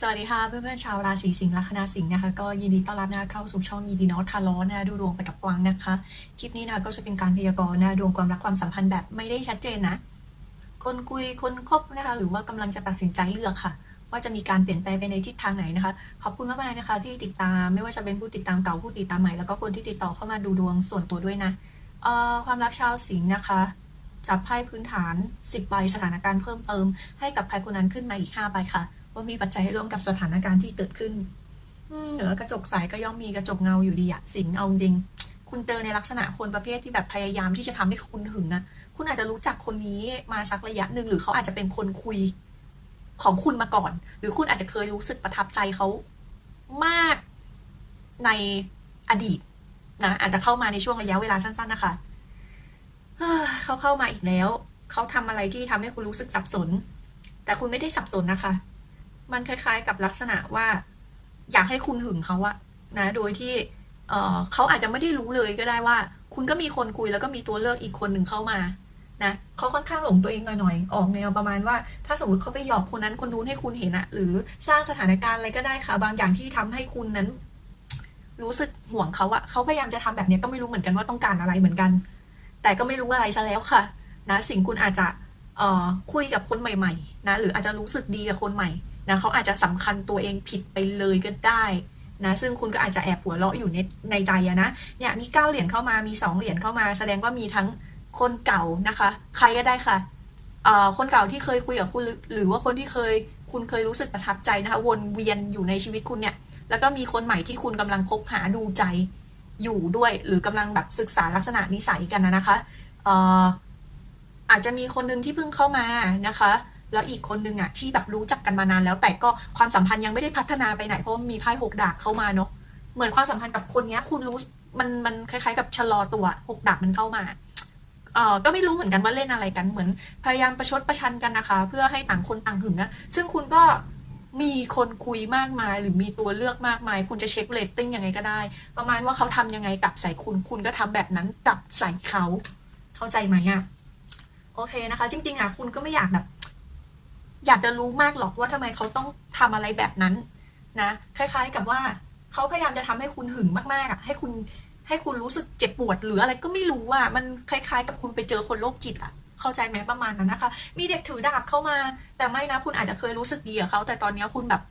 สวัสดีค่ะเพื่อนๆชาวราศีสิงห์ลัคนาสิงห์นะคะก็ยินดีต้อนรับนะคะเข้าสู่ช่องยีดีนอตทาร้อนะดูดวงไปกับกวางนะคะ คลิปนี้นะคะก็จะเป็นการพยากรณ์นะดวงความรักความสัมพันธ์แบบไม่ได้ชัดเจนนะ คนคุยคนคบนะคะหรือว่ากำลังจะตัดสินใจเลือกค่ะ ว่าจะมีการเปลี่ยนแปลงไปในทิศทางไหนนะคะ ขอบคุณมากๆนะคะ ที่ติดตามไม่ว่าจะเป็นผู้ติดตามเก่าผู้ติดตามใหม่แล้วก็คนที่ติดต่อเข้ามาดูดวงส่วนตัวด้วยนะเอ่อความรักชาวสิงห์นะคะจับไพ่พื้นฐาน10ใบสถานการณ์เพิ่มเติมให้กับใครคนนั้นขึ้นมาอีก5ใบค่ะ ว่ามีปัจจัยให้ร่วมกับสถานการณ์ที่เกิดขึ้นเหนือกระจกใสก็ย่อมมีกระจกเงาอยู่ดีอะสิงเอาจริง คุณเจอในลักษณะคนประเภทที่แบบพยายามที่จะทำให้คุณหึงนะคุณอาจจะรู้จักคนนี้มาสักระยะหนึ่งหรือเขาอาจจะเป็นคนคุยของคุณมาก่อน หรือคุณอาจจะเคยรู้สึกประทับใจเขามากในอดีตนะอาจจะเข้ามาในช่วงระยะเวลาสั้น ๆ นะคะเฮ้อเขาเข้ามาอีกแล้ว เขาทำอะไรที่ทำให้คุณรู้สึกสับสน แต่คุณไม่ได้สับสนนะคะ มันคล้ายๆ กับลักษณะว่า อยากให้คุณหึงเขาอะนะ โดยที่เออเขาอาจจะไม่ได้รู้เลยก็ได้ว่า คุณก็มีคนคุยแล้วก็มีตัวเลือกอีกคนหนึ่งเข้ามานะเขาค่อนข้างหลงตัวเองหน่อยๆ ออกแนวประมาณว่า ถ้าสมมติเขาไปหยอกคนนั้นคนนู้นให้คุณเห็นอะหรือสร้างสถานการณ์อะไรก็ได้ค่ะ บางอย่างที่ทำให้คุณนั้น รู้สึกห่วงเขาอะเขาพยายามจะทำแบบนี้ก็ไม่รู้เหมือนกันว่าต้องการอะไรเหมือนกัน แต่ก็ไม่รู้อะไรซะแล้วค่ะ นะ สิ่งคุณอาจจะเออคุยกับคนใหม่ ๆ นะ หรืออาจจะรู้สึกดีกับคนใหม่ นะเขาอาจจะสำคัญตัวเองผิดไปเลยก็ได้นะซึ่งคุณก็อาจจะแอบหัวเราะอยู่ในในใจนะเนี่ยมีเก้าเหรียญเข้ามามีสองเหรียญเข้ามา แสดงว่ามีทั้งคนเก่านะคะ ใครก็ได้ค่ะเอ่อคนเก่าที่เคยคุยกับคุณหรือว่าคนที่เคยคุณเคยรู้สึกประทับใจนะคะ วนเวียนอยู่ในชีวิตคุณเนี่ยแล้วก็มีคนใหม่ที่คุณกำลังคบหาดูใจอยู่ด้วย หรือกำลังแบบศึกษาลักษณะนิสัยกันนะนะคะเอ่ออาจจะมีคนหนึ่งที่เพิ่งเข้ามานะคะ แล้วอีกคนนึงอะที่แบบรู้จักกันมานานแล้ว แต่ก็ความสัมพันธ์ยังไม่ได้พัฒนาไปไหนเพราะมีไพ่หกดาบเข้ามาเนาะเหมือนความสัมพันธ์กับคนเนี้ย คุณรู้มันมันคล้ายๆ กับชะลอตัวหกดาบมันเข้ามาเอ่อก็ไม่รู้เหมือนกันว่าเล่นอะไรกันเหมือนพยายามประชดประชันกันนะคะ เพื่อให้ต่างคนต่างหึงอะซึ่งคุณก็มีคนคุยมากมาย หรือมีตัวเลือกมากมาย คุณจะเช็คเรตติ้งยังไงก็ได้ ประมาณว่าเขาทำยังไงกับใส่คุณ คุณก็ทำแบบนั้นกับใส่เขา เข้าใจไหมอะโอเคนะคะ จริง ๆอะคุณก็ไม่อยากแบบ อยากจะรู้มากหรอกว่าทำไมเขาต้องทำอะไรแบบนั้นนะคล้ายๆกับว่าเขาพยายามจะทำให้คุณหึงมากๆอะให้คุณให้คุณรู้สึกเจ็บปวดหรืออะไรก็ไม่รู้ว่ามันคล้าย ๆ กับคุณไปเจอคนโรคจิตอะเข้าใจไหมประมาณนั้นนะคะ มีเด็กถือดาบเข้ามา แต่ไม่นะคุณอาจจะเคยรู้สึกดีกับเขาแต่ตอนนี้คุณแบบ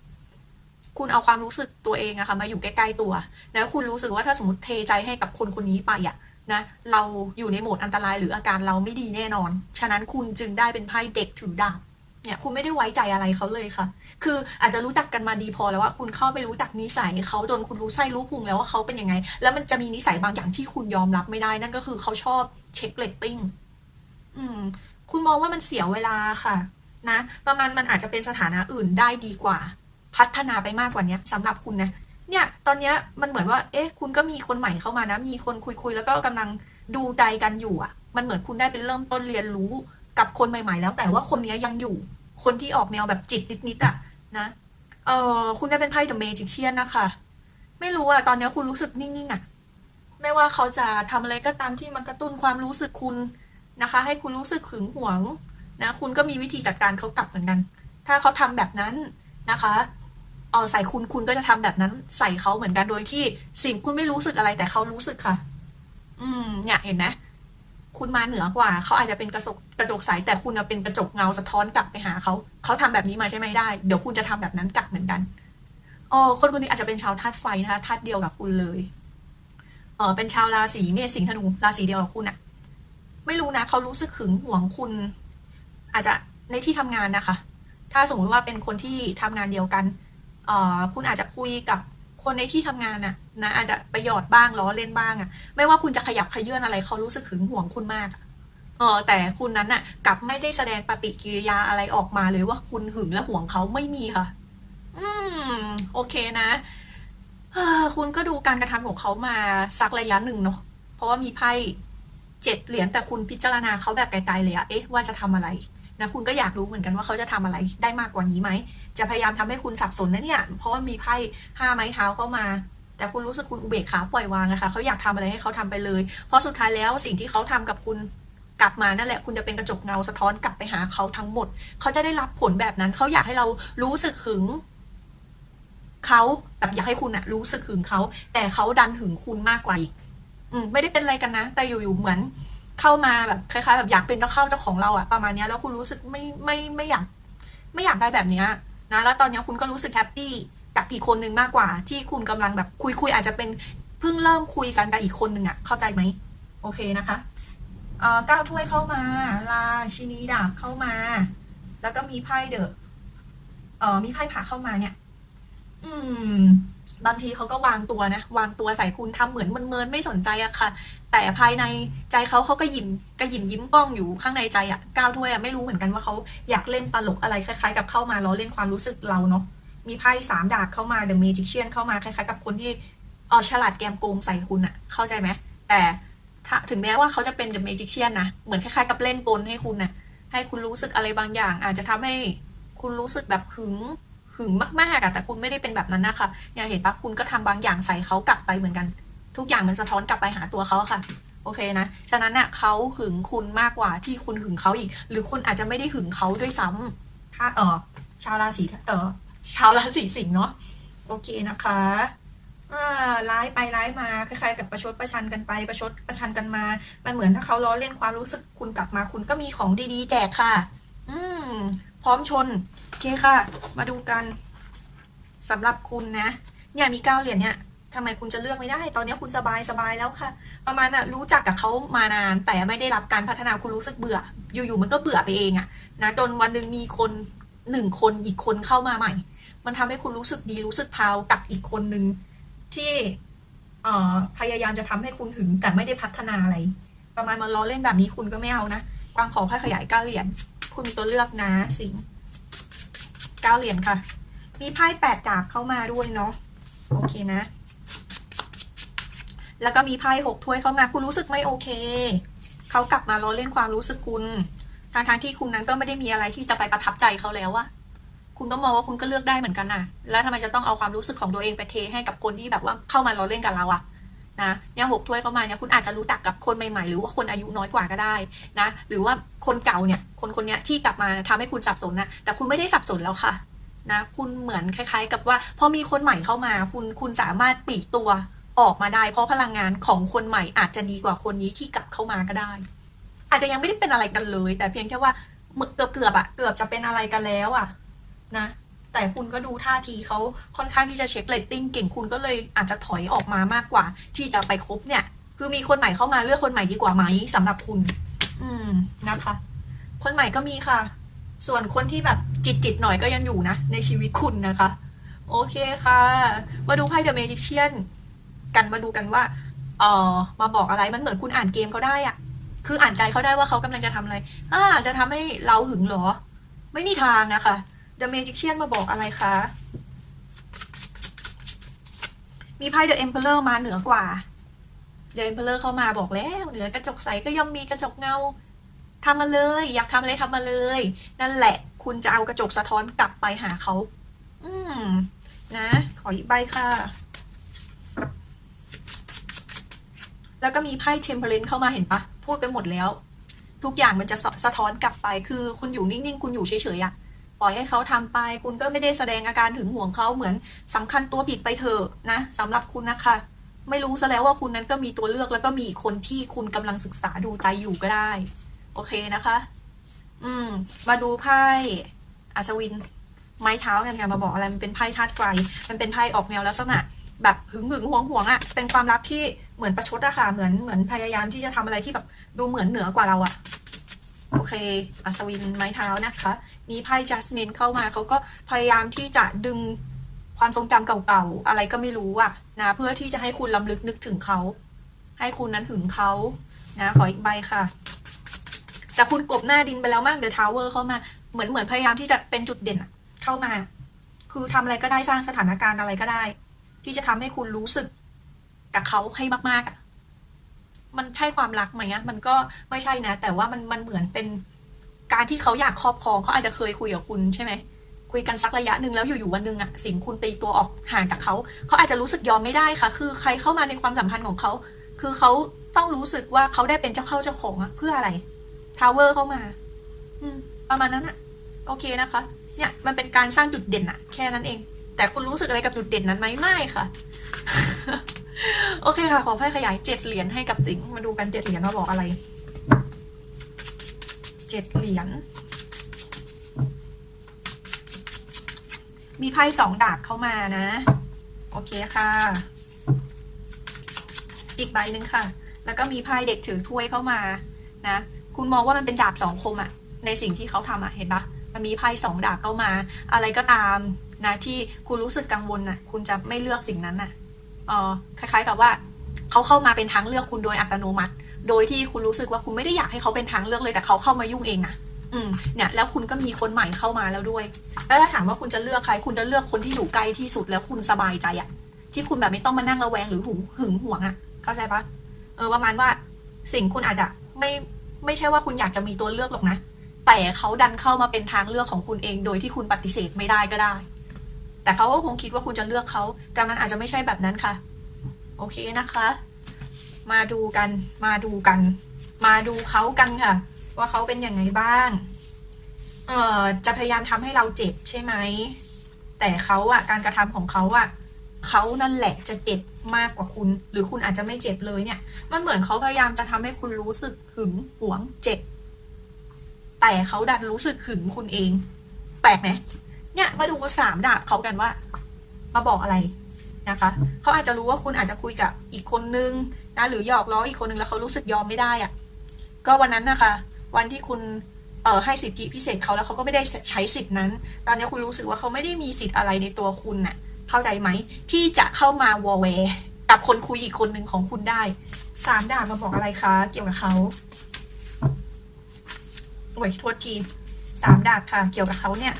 คุณเอาความรู้สึกตัวเองอะค่ะมาอยู่ใกล้ๆตัวแล้วคุณรู้สึกว่าถ้าสมมติเทใจให้กับคนคนนี้ไปอะนะเราอยู่ในโหมดอันตรายหรืออาการเราไม่ดีแน่นอน ฉะนั้นคุณจึงได้เป็นไพ่เด็กถือดาบ เนี่ยคุณไม่ได้ไว้ใจอะไรเขาเลยค่ะ คืออาจจะรู้จักกันมาดีพอแล้วว่าคุณเข้าไปรู้จักนิสัยเขาจนคุณรู้ไส้รู้พุงแล้วว่าเขาเป็นยังไง แล้วมันจะมีนิสัยบางอย่างที่คุณยอมรับไม่ได้ นั่นก็คือเขาชอบเช็คเรตติ้งอืม คุณมองว่ามันเสียเวลาค่ะ นะ ประมาณมันอาจจะเป็นสถานะอื่นได้ดีกว่า พัฒนาไปมากกว่านี้สำหรับคุณนะเนี่ยตอนเนี้ยมันเหมือนว่า เอ๊ะ คุณก็มีคนใหม่เข้ามานะ มีคนคุยคุยๆแล้วก็กำลังดูใจกันอยู่อะ มันเหมือนคุณได้เป็นเริ่มต้นเรียนรู้ กับคนใหม่ๆ แล้ว แต่ว่าคนนี้ยังอยู่ คนที่ออกแนวแบบจิตนิดๆอะนะเออคุณได้เป็นไพ่เดอะเมจิเชียนนะคะ ไม่รู้อะตอนนี้คุณรู้สึกนิ่งๆอะไม่ว่าเขาจะทำอะไรก็ตามที่มันกระตุ้นความรู้สึกคุณนะคะ ให้คุณรู้สึกหึงหวงนะ คุณก็มีวิธีจัดการเขากลับเหมือนกัน ถ้าเขาทำแบบนั้นนะคะเออใส่คุณคุณก็จะทำแบบนั้น ใส่เขาเหมือนกันโดยที่สิ่งคุณไม่รู้สึกอะไรแต่เขารู้สึกค่ะ อืมเนี่ยเห็นไหม คุณมาเหนือกว่า เขาอาจจะเป็นกระจกกระจกใสแต่คุณเป็นกระจกเงาสะท้อนกลับไปหาเขาเขาทำแบบนี้มาใช่ไหมได้ เดี๋ยวคุณจะทำแบบนั้นกลับเหมือนกันอ๋อคนคนนี้อาจจะเป็นชาวธาตุไฟนะคะธาตุเดียวกับคุณเลยเออเป็นชาวราศีเมษสิงห์ธนูราศีเดียวกับคุณอะไม่รู้นะเขารู้สึกหึงหวงคุณ อาจจะในที่ทำงานนะคะ ถ้าสมมติว่าเป็นคนที่ทำงานเดียวกันเออคุณอาจจะคุยกับคนในที่ทำงานน่ะ นะอาจจะไปหยอดบ้างล้อเล่นบ้างอะไม่ว่าคุณจะขยับขยื่นอะไรเขารู้สึกหึงหวงคุณมากอะเออแต่คุณนั้นน่ะกลับไม่ได้แสดงปฏิกิริยาอะไรออกมาเลยว่าคุณหึงและหวงเขาไม่มีค่ะ อืม โอเคนะเออคุณก็ดูการกระทำของเขามาสักระยะหนึ่งเนาะเพราะว่ามีไพ่เจ็ดเหรียญแต่คุณพิจารณาเขาแบบไกลๆเลยอะเอ๊ะว่าจะทำอะไรนะคุณก็อยากรู้เหมือนกันว่าเขาจะทำอะไรได้มากกว่านี้ไหมจะพยายามทำให้คุณสับสนนะเนี่ย เพราะว่ามีไพ่ห้าไม้เท้าเข้ามา แต่คุณรู้สึกคุณอุเบกขาปล่อยวางนะคะเขาอยากทำอะไรให้เขาทำไปเลย เพราะสุดท้ายแล้วสิ่งที่เขาทำกับคุณกลับมานั่นแหละ คุณจะเป็นกระจกเงาสะท้อนกลับไปหาเขาทั้งหมด เขาจะได้รับผลแบบนั้น เขาอยากให้เรารู้สึกหึงเขาแบบอยากให้คุณอะรู้สึกหึงเขา แต่เขาดันหึงคุณมากกว่าอีก อืม ไม่ได้เป็นอะไรกันนะ แต่อยู่ๆเหมือนเข้ามาแบบคล้ายๆแบบอยากเป็นเจ้าเข้าเจ้าของเราอะประมาณนี้แล้วคุณรู้สึกไม่ไม่ไม่อยาก ไม่อยากได้แบบเนี้ยนะแล้วตอนนี้คุณก็รู้สึกแฮปปี้ อีกคนนึงมากกว่า ที่คุณกำลังแบบคุยคุยอาจจะเป็นเพิ่งเริ่มคุยกันกับอีกคนนึงอะเข้าใจไหมโอเคนะคะเอ่อก้าวถ้วยเข้ามาลาชินีดาบเข้ามา แล้วก็มีไพ่เดอะเอ่อมีไพ่ผ่าเข้ามาเนี่ย อืม บางทีเขาก็วางตัวนะวางตัวใส่คุณทำเหมือนเมินๆไม่สนใจอะค่ะ แต่ภายในใจเขาเขาก็ยิ้มก็ยิ้มยิ้มกล้องอยู่ข้างในใจอะก้าวถ้วยอะไม่รู้เหมือนกันว่าเขาอยากเล่นตลกอะไรคล้ายๆ กับเข้ามาล้อเล่นความรู้สึกเราเนาะ มีไพ่สามดาบเข้ามาเดอะเมจิเชียนเข้ามาคล้ายๆ กับคนที่เออฉลาดแกมโกงใส่คุณอะเข้าใจไหมแต่ถ้าถึงแม้ว่าเขาจะเป็นเดอะเมจิเชียนนะเหมือนคล้ายๆกับเล่นกลให้คุณนะให้คุณรู้สึกอะไรบางอย่าง อาจจะทำให้คุณรู้สึกแบบหึงหึงมากๆอะแต่คุณไม่ได้เป็นแบบนั้นนะคะเนี่ยเห็นปะคุณก็ทำบางอย่างใส่เขากลับไปเหมือนกัน ทุกอย่างมันสะท้อนกลับไปหาตัวเขาค่ะ โอเคนะ ฉะนั้นน่ะเขาหึงคุณมากกว่าที่คุณหึงเขาอีก หรือคุณอาจจะไม่ได้หึงเขาด้วยซ้ำถ้าเออชาวราศีเออ ชาวราศีสิงห์เนาะโอเคนะคะอ่าร้ายไปร้ายมาคล้ายๆกับประชดประชันกันไปประชดประชันกันมา มันเหมือนถ้าเขาล้อเล่นความรู้สึกคุณกลับมาคุณก็มีของดีๆ แจกค่ะ อืม พร้อมชนโอเคค่ะ มาดูกันสำหรับคุณนะเนี่ยมีเก้าเหรียญเนี่ยทำไมคุณจะเลือกไม่ได้ ตอนนี้คุณสบายสบายแล้วค่ะ ประมาณน่ะรู้จักกับเขามานาน แต่ไม่ได้รับการพัฒนาคุณรู้สึกเบื่อ อยู่ๆมันก็เบื่อไปเองอะนะจนวันหนึ่งมีคนหนึ่งคนอีกคนเข้ามาใหม่ มันทำให้คุณรู้สึกดีรู้สึกพาวกับอีกคนนึงที่เอพยายามจะทำให้คุณถึงแต่ไม่ได้พัฒนาอะไร ประมาณมาล้อเล่นแบบนี้คุณก็ไม่เอานะกวางขอไพ่ขยายเก้าเหรียญคุณมีตัวเลือกนะสิงเก้าเหรียญค่ะ มีไพ่แปดดาบเข้ามาด้วยเนาะโอเคนะ แล้วก็มีไพ่หกถ้วยเข้ามาคุณรู้สึกไม่โอเคเขากลับมาล้อเล่นความรู้สึกคุณทางทางที่คุณนั้นก็ไม่ได้มีอะไรที่จะไปประทับใจเขาแล้วอะ คุณก็มองว่าคุณก็เลือกได้เหมือนกันนะแล้วทำไมจะต้องเอาความรู้สึกของตัวเองไปเทให้กับคนที่แบบว่าเข้ามาล้อเล่นกับเราอะนะเนี่ยหกถ้วยเข้ามาเนี่ยคุณอาจจะรู้จักกับคนใหม่ๆ หรือว่าคนอายุน้อยกว่าก็ได้นะหรือว่าคนเก่าเนี่ยคนคนเนี้ยที่กลับมาทำให้คุณสับสนนะแต่คุณไม่ได้สับสนแล้วค่ะนะคุณเหมือนคล้าย ๆ กับว่าพอมีคนใหม่เข้ามา คุณคุณสามารถปีกตัวออกมาได้ เพราะพลังงานของคนใหม่อาจจะดีกว่าคนนี้ที่กลับเข้ามาก็ได้ อาจจะยังไม่ได้เป็นอะไรกันเลย แต่เพียงแค่ว่าเกือบเกือบอะเกือบจะเป็นอะไรกันแล้วอะ นะแต่คุณก็ดูท่าทีเขาค่อนข้างที่จะเช็คเรตติ้งเก่งคุณก็เลยอาจจะถอยออกมามากกว่า ที่จะไปคบเนี่ย คือมีคนใหม่เข้ามาเลือกคนใหม่ดีกว่าไหมสำหรับคุณ อืมนะคะ คนใหม่ก็มีค่ะ ส่วนคนที่แบบจิตจิตๆหน่อยก็ยังอยู่นะในชีวิตคุณนะคะ โอเคค่ะ มาดูไพ่เดอะเมจิเชียนกันมาดูกันว่าเออมาบอกอะไรมันเหมือนคุณอ่านเกมเขาได้อะคืออ่านใจเขาได้ว่าเขากำลังจะทำอะไรอ่าจะทำให้เราหึงเหรอ ไม่มีทางนะคะ The Magician มาบอกอะไรคะ มีไพ่ The Emperor มาเหนือกว่า The Emperor เข้ามาบอกแล้วเหนือกระจกใสก็ย่อมมีกระจกเงาทำมาเลย อยากทำอะไรทำมาเลย นั่นแหละ คุณจะเอากระจกสะท้อนกลับไปหาเขา อืม นะ ขออีกใบค่ะ แล้วก็มีไพ่ Temperance เข้ามาเห็นปะ พูดไปหมดแล้ว ทุกอย่างมันจะสะสะท้อนกลับไป คือคุณอยู่นิ่งๆ คุณอยู่เฉยๆอะ ล่อยให้เขาทำไป คุณก็ไม่ได้แสดงอาการถึงห่วงเขาเหมือนสำคัญตัวผิดไปเถอะนะสำหรับคุณนะคะ ไม่รู้ซะแล้วว่าคุณนั้นก็มีตัวเลือกแล้วก็มีคนที่คุณกำลังศึกษาดูใจอยู่ก็ได้ โอเคนะคะ อืม มาดูไพ่อัศวิน ไม้เท้ากันค่ะมาบอกอะไรมันเป็นไพ่ธาตุไฟมันเป็นไพ่ออกแนวลักษณะแบบหึงหึงหวงหวงอะเป็นความรักที่เหมือนประชดอะค่ะ เหมือนเหมือนพยายามที่จะทำอะไรที่แบบดูเหมือนเหนือกว่าเราอะ โอเคอัศวินไม้เท้านะคะ มีไพ่จัสมินเข้ามาเขาก็พยายามที่จะดึงความทรงจำเก่าๆ อะไรก็ไม่รู้อะนะ เพื่อที่จะให้คุณลำลึกนึกถึงเขา ให้คุณนั้นถึงเขานะ ขออีกใบค่ะ แต่คุณกบหน้าดินไปแล้วมากเดอะทาวเวอร์เข้ามา เหมือนเหมือนพยายามที่จะเป็นจุดเด่นเข้ามา คือทำอะไรก็ได้สร้างสถานการณ์อะไรก็ได้ ที่จะทำให้คุณรู้สึกกับเขาให้มากๆอะ มันใช่ความรักไหมอะมันก็ไม่ใช่นะ แต่ว่ามันมันเหมือนเป็นการที่เขาอยากครอบครองเขาอาจจะเคยคุยกับคุณใช่ไหมคุยกันสักระยะหนึ่งแล้วอยู่ๆวันหนึ่งอะสิ่งคุณตีตัวออกห่างจากเขาเขาอาจจะรู้สึกยอมไม่ได้ค่ะ คือใครเข้ามาในความสัมพันธ์ของเขา คือเขาต้องรู้สึกว่าเขาได้เป็นเจ้าเข้าเจ้าของอะเพื่ออะไรทาวเวอร์เข้ามา อืม ประมาณนั้นอะโอเคนะคะ เนี่ย มันเป็นการสร้างจุดเด่นอะแค่นั้นเอง แต่แต่คุณรู้สึกอะไรกับจุดเด่นนั้นไหมไม่ค่ะ โอเคค่ะ ขอไพ่ขยายเจ็ดเหรียญให้กับสิงห์มาดูกันเจ็ดเหรียญว่าบอกอะไรเจ็ดเหรียญมีไพ่สองดาบเข้ามานะ โอเคค่ะ อีกใบหนึ่งค่ะ แล้วก็มีไพ่เด็กถือถ้วยเข้ามานะ คุณมองว่ามันเป็นดาบสองคมอะในสิ่งที่เขาทำอะเห็นปะมันมีไพ่สองดาบเข้ามา อะไรก็ตามนะที่คุณรู้สึกกังวลน่ะคุณจะไม่เลือกสิ่งนั้นน่ะ คล้ายๆกับว่าเขาเข้ามาเป็นทางเลือกคุณโดยอัตโนมัติ โดยที่คุณรู้สึกว่าคุณไม่ได้อยากให้เขาเป็นทางเลือกเลยแต่เขาเข้ามายุ่งเองนะอืมเนี่ยแล้วคุณก็มีคนใหม่เข้ามาแล้วด้วย แล้วถ้าถามว่าคุณจะเลือกใคร คุณจะเลือกคนที่อยู่ใกล้ที่สุดแล้วคุณสบายใจอะที่คุณแบบไม่ต้องมานั่งระแวงหรือหึงหึงหวงอะเข้าใจปะเออประมาณว่าสิ่งคุณอาจจะไม่ไม่ใช่ว่าคุณอยากจะมีตัวเลือกหรอกนะ แต่เขาดันเข้ามาเป็นทางเลือกของคุณเอง โดยที่คุณปฏิเสธไม่ได้ก็ได้ แต่เขาก็คงคิดว่าคุณจะเลือกเขา แต่มันอาจจะไม่ใช่แบบนั้นค่ะ โอเคนะคะ มาดูกัน มาดูกัน มาดูเขากันค่ะ ว่าเขาเป็นยังไงบ้าง เอ่อ จะพยายามทำให้เราเจ็บใช่ไหม แต่เขาอะการกระทำของเขาอะเขานั่นแหละจะเจ็บมากกว่าคุณ หรือคุณอาจจะไม่เจ็บเลยเนี่ย มันเหมือนเขาพยายามจะทำให้คุณรู้สึกหึงหวงเจ็บ แต่เขาดันรู้สึกหึงคุณเอง แปลกไหม เนี่ยมาดูสามดาบเขากันว่า มาบอกอะไรนะคะเขาอาจจะรู้ว่าคุณอาจจะคุยกับอีกคนนึงนะหรือหยอกล้ออีกคนนึงแล้วเขารู้สึกยอมไม่ได้อะก็วันนั้นนะคะ วันที่คุณเอ่อให้สิทธิพิเศษเขาแล้วเขาก็ไม่ได้ใช้สิทธินั้น ตอนนี้คุณรู้สึกว่าเขาไม่ได้มีสิทธิ์อะไรในตัวคุณน่ะ เข้าใจไหมที่จะเข้ามาวอลเวกับคนคุยอีกคนหนึ่งของคุณได้สามดาบมาบอกอะไรคะ เกี่ยวกับเขาโอ้ยโทษทีสามดาบค่ะ เกี่ยวกับเขาเนี่ย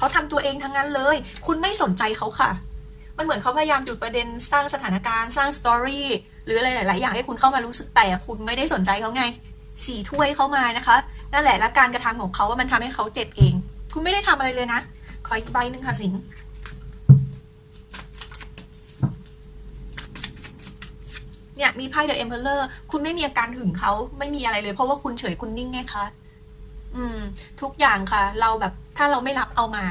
เขาทำตัวเองทั้งนั้นเลย คุณไม่สนใจเขาค่ะ มันเหมือนเขาพยายามจุดประเด็นสร้างสถานการณ์สร้างสตอรี่หรืออะไรหลาย ๆ อย่างให้คุณเข้ามารู้สึกแต่คุณไม่ได้สนใจเขาไงสีถ้วยเข้ามานะคะ นั่นแหละและการกระทำของเขาว่ามันทำให้เขาเจ็บเอง คุณไม่ได้ทำอะไรเลยนะ ขออีกใบหนึ่งค่ะสิงเนี่ยมีไพ่เดอะเอ็มเพลเลอร์คุณไม่มีอาการหึงเขาไม่มีอะไรเลย เพราะว่าคุณเฉยคุณนิ่งไงคะ อืม ทุกอย่างค่ะ เราแบบ ถ้าเราไม่รับเอามา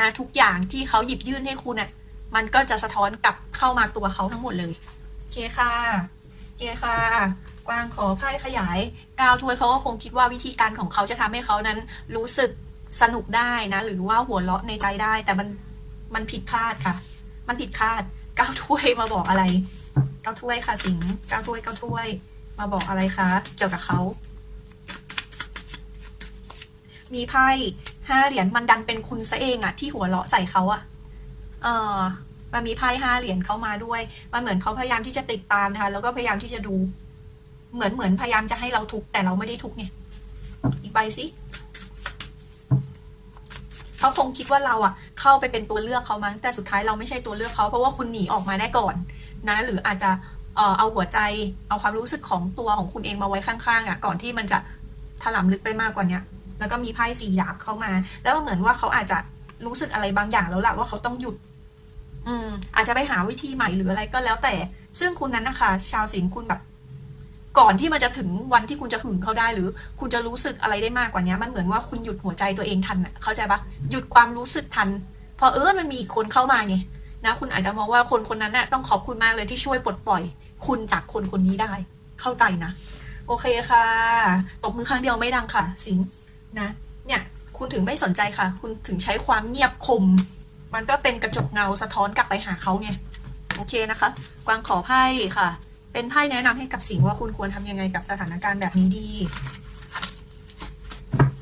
นะทุกอย่างที่เขาหยิบยื่นให้คุณอะมันก็จะสะท้อนกลับเข้ามาตัวเขาทั้งหมดเลยโอเคค่ะโอเคค่ะ กวางขอไพ่ขยายกาวทวยเขาก็คงคิดว่าวิธีการของเขาจะทำให้เขานั้นรู้สึกสนุกได้นะ หรือว่าหัวเราะในใจได้ แต่มันมันผิดพลาดค่ะ มันผิดคาดก้าวถ้วยมาบอกอะไรก้าวถ้วยค่ะสิงก้าวถ้วยก้าวถ้วย มาบอกอะไรคะเกี่ยวกับเขามีไพ่ ห้าเหรียญมันดันเป็นคุณซะเองอะที่หัวเราะใส่เขาอะเออมันมีไพ่ห้าเหรียญเข้ามาด้วย มันเหมือนเขาพยายามที่จะติดตามนะคะ แล้วก็พยายามที่จะดู เหมือนเหมือนพยายามจะให้เราทุกข์แต่เราไม่ได้ทุกข์ไง อีกใบสิเขาคงคิดว่าเราอะเข้าไปเป็นตัวเลือกเขามั้งแต่สุดท้ายเราไม่ใช่ตัวเลือกเขาเพราะว่าคุณหนีออกมาได้ก่อนนะ หรืออาจจะเออเอาหัวใจ เอาความรู้สึกของตัวของคุณเองมาไว้ข้างๆอะก่อนที่มันจะถลำลึกไปมากกว่าเนี้ย แล้วก็มีไพ่สี่ดาบเข้ามา แล้วเหมือนว่าเขาอาจจะรู้สึกอะไรบางอย่างแล้วล่ะว่าเขาต้องหยุด อืม อาจจะไปหาวิธีใหม่หรืออะไรก็แล้วแต่ ซึ่งคุณนั้นนะคะ ชาวสิงคุณแบบ ก่อนที่มันจะถึงวันที่คุณจะหึงเขาได้ หรือ คุณจะรู้สึกอะไรได้มากกว่านี้มันเหมือนว่าคุณหยุดหัวใจตัวเองทันอะเข้าใจปะหยุดความรู้สึกทันพอเออมันมีอีกคนเข้ามาไงนะคุณอาจจะมองว่าคนคนนั้นน่ะต้องขอบคุณมากเลยที่ช่วยปลดปล่อย คุณจากคนคนนี้ได้ เข้าใจนะ โอเคค่ะ ตบมือครั้งเดียวไม่ดังค่ะ สิง นะ เนี่ย คุณถึงไม่สนใจค่ะ คุณถึงใช้ความเงียบคม มันก็เป็นกระจกเงาสะท้อนกลับไปหาเขาไงโอเคนะคะ กวางขอไพ่ค่ะ เป็นไพ่แนะนำให้กับสิงห์ว่าคุณควรทำยังไงกับสถานการณ์แบบนี้ดี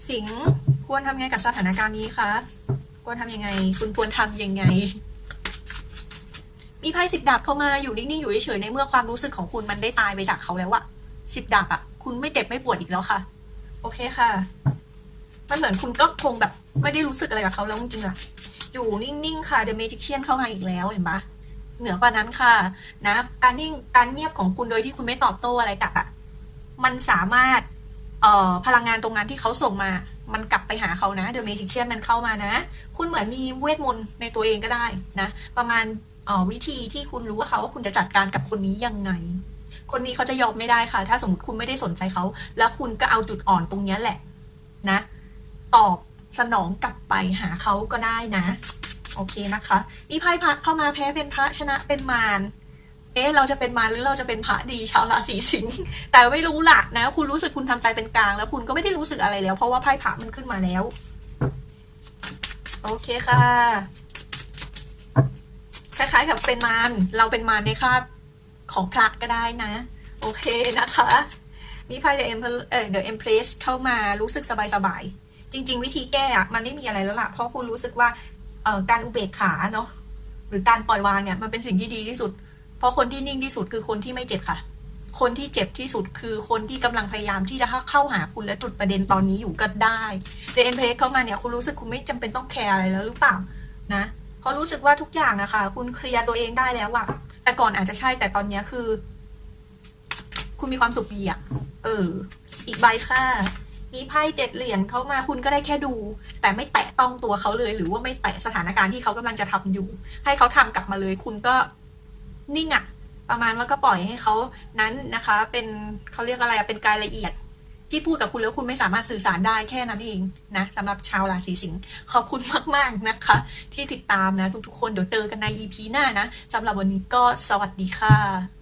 สิงห์ควรทำยังไงกับสถานการณ์นี้คะควรทำยังไง คุณควรทำยังไง มีไพ่สิบดาบเข้ามาอยู่นิ่งๆอยู่เฉยๆในเมื่อความรู้สึกของคุณมันได้ตายไปจากเขาแล้วอะสิบดาบอะคุณไม่เจ็บไม่ปวดอีกแล้วค่ะ โอเคค่ะ มันเหมือนคุณก็คงแบบไม่ได้รู้สึกอะไรกับเขาแล้วจริงๆอะอยู่นิ่งๆค่ะ The Magician เข้ามาอีกแล้วเห็นปะเหนือกว่านั้นค่ะ นะการนิ่งการเงียบของคุณโดยที่คุณไม่ตอบโต้อะไรกลับอะมันสามารถเอ่อพลังงานตรงนั้นที่เขาส่งมา มันกลับไปหาเขานะ The Magician มันเข้ามานะ คุณเหมือนมีเวทมนต์ในตัวเองก็ได้นะ ประมาณเอ่อวิธีที่คุณรู้ว่าเขาว่าคุณจะจัดการกับคนนี้ยังไง คนนี้เขาจะยอมไม่ได้ค่ะ ถ้าสมมติคุณไม่ได้สนใจเขา แล้วคุณก็เอาจุดอ่อนตรงนี้แหละ นะ ตอบสนองกลับไปหาเขาก็ได้นะ โอเคนะคะ มีไพ่พระเข้ามาแพ้เป็นพระชนะเป็นมารเอ๊ะเราจะเป็นมารหรือเราจะเป็นพระดีชาวราศีสิงห์แต่ไม่รู้หล่ะนะ คุณรู้สึกคุณทำใจเป็นกลาง แล้วคุณก็ไม่ได้รู้สึกอะไรแล้ว เพราะว่าไพ่พระมันขึ้นมาแล้ว โอเคค่ะคล้ายๆกับเป็นมารเราเป็นมารในคราบของพระก็ได้นะ โอเคนะคะมีไพ่ The Emperor เอ่อ The Empress เข้ามารู้สึกสบายๆ จริง ๆ วิธีแก้อะมันไม่มีอะไรแล้วล่ะ เพราะคุณรู้สึกว่าเอการอุเบกขาเนาะหรือการปล่อยวางเนี่ยมันเป็นสิ่งที่ดีที่สุด เพราะคนที่นิ่งที่สุดคือคนที่ไม่เจ็บค่ะ คนที่เจ็บที่สุดคือคนที่กำลังพยายามที่จะเข้าหาคุณและจุดประเด็นตอนนี้อยู่ก็ได้ The Empress เข้ามาเนี่ยคุณรู้สึกคุณไม่จำเป็นต้องแคร์อะไรแล้วหรือเปล่านะเพราะรู้สึกว่าทุกอย่างอะค่ะ คุณเคลียร์ตัวเองได้แล้วอะแต่ก่อนอาจจะใช่แต่ตอนนี้คือ คุณมีความสุขดีอะเออ อีกใบค่ะ มีไพ่เจ็ดเหรียญเข้ามาคุณก็ได้แค่ดู แต่ไม่แตะต้องตัวเขาเลย หรือว่าไม่แตะสถานการณ์ที่เขากำลังจะทำอยู่ ให้เขาทำกลับมาเลย คุณก็นิ่งอะประมาณว่าก็ปล่อยให้เขานั้นนะคะ เป็นเขาเรียกอะไรเป็นกายละเอียด ที่พูดกับคุณแล้วคุณไม่สามารถสื่อสารได้แค่นั้นเองนะสำหรับชาวราศีสิงห์ขอบคุณมากๆนะคะ ที่ติดตามนะ ทุกๆคนเดี๋ยวเจอกันใน EP หน้านะสำหรับวันนี้ก็สวัสดีค่ะ